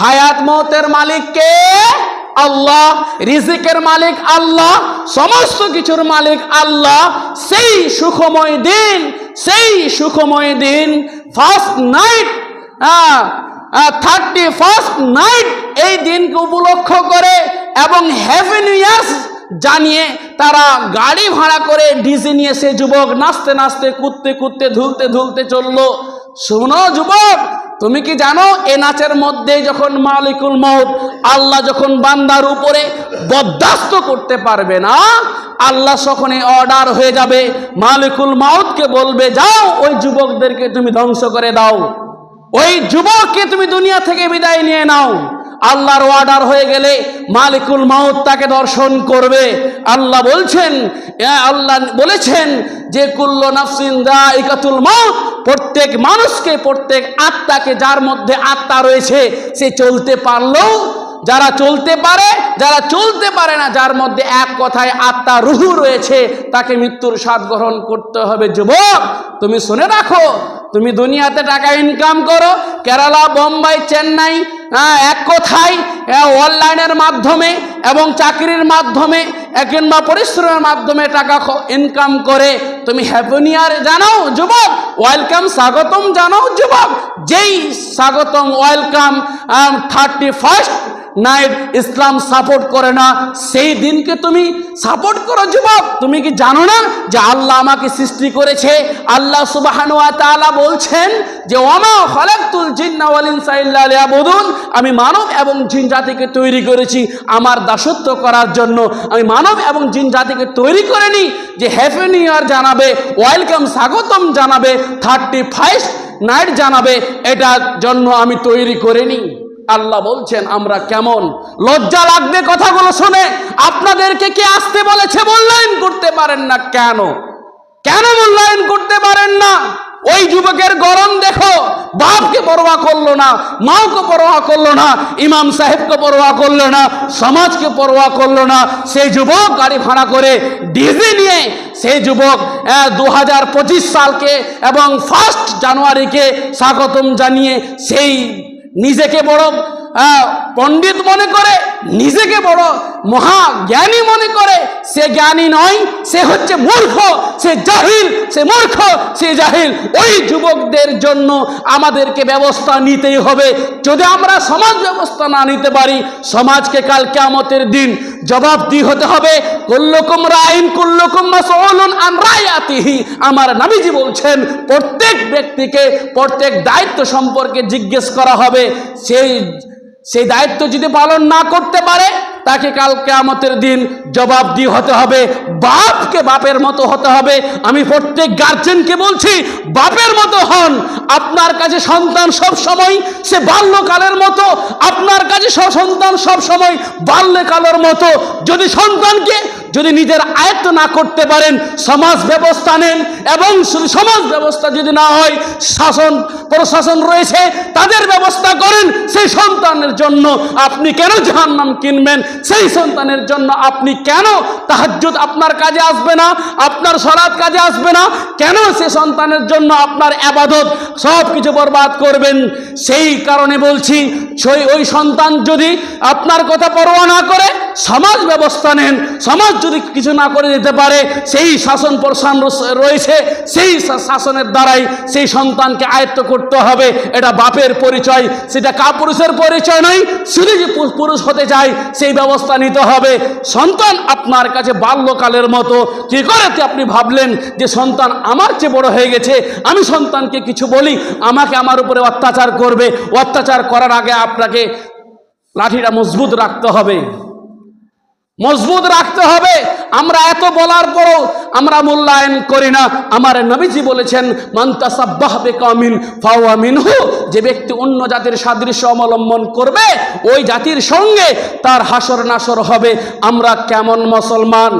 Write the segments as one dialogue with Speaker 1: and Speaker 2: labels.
Speaker 1: হায়াত মৌতের মালিক কে? আল্লাহ। রিজিকের মালিক আল্লাহ। সমস্ত কিছুর মালিক আল্লাহ। সেই সুখময় দিন, সেই সুখময় দিন first night thirty first night এই দিনকে উপলক্ষ করে এবং হ্যাপি নিউ ইয়ার্স জানিয়ে তারা গাড়ি ভাড়া করে ডিজে নিয়ে সে যুবক নাচতে নাচতে, কুদতে কুদতে, ধুলতে ধুলতে চলল। শোনো যুবক তুমি কি জানো, এ নাচের মধ্যে যখন মালিকুল মৌত আল্লাহ যখন বান্দার উপরে বরদাস্ত করতে পারবে না, আল্লাহ তখনই অর্ডার হয়ে যাবে, মালিকুল মাউতকে বলবে, যাও, ওই যুবকদেরকে তুমি ধ্বংস করে দাও। ওই যুবককে তুমি দুনিয়া থেকে বিদায় নিয়ে নাও। আল্লাহর অর্ডার হয়ে গেলে মালিকুল মাউত তাকে দর্শন করবে। আল্লাহ বলছেন আল্লাহ বলেছেন যে, কুল্ল নাফসিন দাইকাতুল মাউত প্রত্যেক মানুষকে প্রত্যেক আত্মাকে যার মধ্যে আত্মা রয়েছে সে চলতে পারলেও যারা চলতে পারে যারা চলতে পারে না যার মধ্যে এক কথায় আত্মা রুহু রয়েছে তাকে মৃত্যুর স্বাদ গ্রহণ করতে হবে। যুবক তুমি শুনে রাখো তুমি দুনিয়াতে টাকা ইনকাম করো কেরালা বোম্বাই চেন্নাই হ্যাঁ, এক কথায় অনলাইনের মাধ্যমে এবং চাকরির মাধ্যমে কিংবা পরিশ্রমের মাধ্যমে টাকা ইনকাম করে। তুমি হ্যাপনিয়ার জানাও, যুবক। ওয়েলকাম স্বাগতম জানাও, যুবক। যেই স্বাগতম welcome thirty first night Islam support করে না। সেই দিনকে তুমি সাপোর্ট করো যুবক। তুমি কি জানো না যে আল্লাহ আমাকে সৃষ্টি করেছে? আল্লাহ সুবাহানু বলছেন যে ওমা খালাকতুল জিন্না ওয়াল ইনসা ইল্লা আমি মানব এবং জিন জাতিকে তৈরি করেছি আমার দাসত্ব করার জন্য। আমি মানব এবং জিন জাতিকে তৈরি করিনি যে, হ্যাপি নিউ ইয়ার জানাবে, ওয়েলকাম স্বাগতম জানাবে, থার্টি ফাইভ নাইট জানাবে। এটার জন্য আমি তৈরি করিনি আল্লাহ বলছেন, আমরা কেমন? লজ্জা লাগবে কথাগুলো শুনে। আপনাদেরকে কে আসতে বলেছে মূল্যায়ন করতে পারেন না কেন? কেন মূল্যায়ন করতে পারেন না? ওই যুবকের গরম দেখো, বাপকে পরোয়া করল না, মাওকে পরোয়া করল না, ইমাম সাহেবকে পরোয়া করল না, সমাজকে পরোয়া করল না। সেই যুবক গাড়ি ভাড়া করে ডিজে নিয়ে, সেই যুবক দু হাজার পঁচিশ সালকে এবং ফার্স্ট জানুয়ারিকে স্বাগতম জানিয়ে সেই নিজেকে বড় পণ্ডিত মনে করে নিজেকে বড় মহা জ্ঞানী মনে করে, সে জ্ঞানী নয়, সে হচ্ছে মূর্খ, সে জাহিল, সে মূর্খ, সে জাহিল। ওই যুবকদের জন্য আমাদেরকে ব্যবস্থা নিতেই হবে। যদি আমরা সমাজ ব্যবস্থা না নিতে পারি, সমাজকে কাল কেয়ামতের দিন জবাবদি হতে হবে। কুল্লুকুম রাইন কুল্লুকুম মাসউলুন আন রায়াতিহি। আমার নবীজি বলছেন, প্রত্যেক ব্যক্তিকে প্রত্যেক দায়িত্ব সম্পর্কে জিজ্ঞেস করা হবে। সেই সেই দায়িত্ব যদি পালন না করতে পারে তাকে কাল কেয়ামতের দিন জবাবদি হতে হবে, বাপকে বাপের মতো হতে হবে। আমি প্রত্যেক গার্জেনকে বলছি, বাপের মতো হন। আপনার কাছে সন্তান সব সময়, সে বাল্যকালের মতো। আপনার কাছে সন্তান সব সময় বাল্যকালের মতো। যদি সন্তানকে যদি নিজের আয়ত্ত না করতে পারেন, সমাজ ব্যবস্থা নেন এবং সমাজ ব্যবস্থা যদি না হয়, শাসন, প্রশাসন রয়েছে, তাদের ব্যবস্থা করেন। সেই সন্তানের জন্য আপনি কেন জাহান্নাম কিনবেন? সেই সন্তানের জন্য আপনি কেন তাহাজ্জুদ আপনার কাজে আসবে না? আপনার সরাত কাজে আসবে না? কেন সে সন্তানের জন্য আপনার আবাদত সব কিছু বরবাদ করবেন? সেই কারণে বলছি সেই ওই সন্তান যদি আপনার কথা পরোয়া না করে সমাজ ব্যবস্থা নেন, সমাজ যদি কিছু না করে দিতে পারে, সেই শাসন প্রশাসন রয়েছে, সেই শাসনের দ্বারাই সেই সন্তানকে আয়ত্ত করতে হবে, এটা বাপের পরিচয়, সেটা কাপুরুষের পরিচয় নয়, শুধু যে পুরুষ হতে চায়, সেই ব্যবস্থা নিতে হবে। সন্তান আপনার কাছে বাল্যকালের মতো, কি করে আপনি ভাবলেন যে সন্তান আমার চেয়ে বড় হয়ে গেছে? আমি সন্তানকে কিছু বলি, আমাকে আমার উপরে অত্যাচার করবে, অত্যাচার করার আগে আপনাকে লাঠিটা মজবুত রাখতে হবে। মজবুত রাখতে হবে। আমরা এত বলার পরও আমরা মূল্যায়ন করি না। আমার নবীজি বলেছেন মান্তাসাব্বাহ বেকামিন ফাওয়া মিনহু। যে ব্যক্তি অন্য জাতির সাদৃশ্য অবলম্বন করবে, ওই জাতির সঙ্গে তার হাসর নাসর হবে। আমরা কেমন মুসলমান?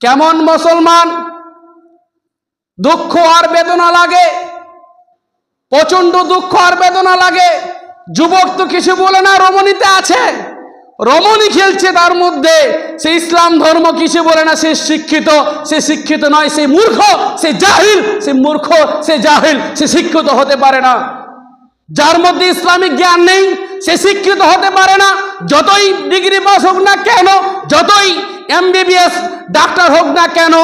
Speaker 1: কেমন মুসলমান? দুঃখ আর বেদনা লাগে। প্রচণ্ড দুঃখ আর বেদনা লাগে। যুবক তো কিছু বলে না, রমণীতে আছে। রমণী খেলছে তার মধ্যে। সে ইসলাম ধর্ম কিসে বলে না, সে শিক্ষিত। সে শিক্ষিত নয়, সে মূর্খ, সে জাহিল। সে মূর্খ, সে জাহিল, সে শিক্ষিত হতে পারে না। যার মধ্যে ইসলামিক জ্ঞান নেই, সে শিক্ষিত হতে পারে না। যতই ডিগ্রি পাস হোক না কেন, যতই এমবিবিএস ডাক্তার হোক না কেন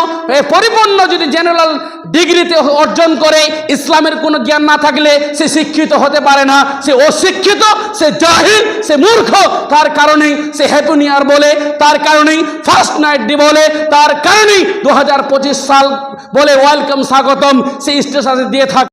Speaker 1: পরিপূর্ণ যদি জেনারেল ডিগ্রিতে অর্জন করে, ইসলামের কোনো জ্ঞান না থাকলে সে শিক্ষিত হতে পারে না। সে অশিক্ষিত, সে জাহিল, সে মূর্খ, তার কারণেই সে হ্যাপি নিউ ইয়ার বলে, তার কারণেই ফার্স্ট নাইট ডে বলে, তার কারণেই দু হাজার পঁচিশ সাল বলে ওয়েলকাম স্বাগতম, সে স্টেশনে দিয়ে থাকে।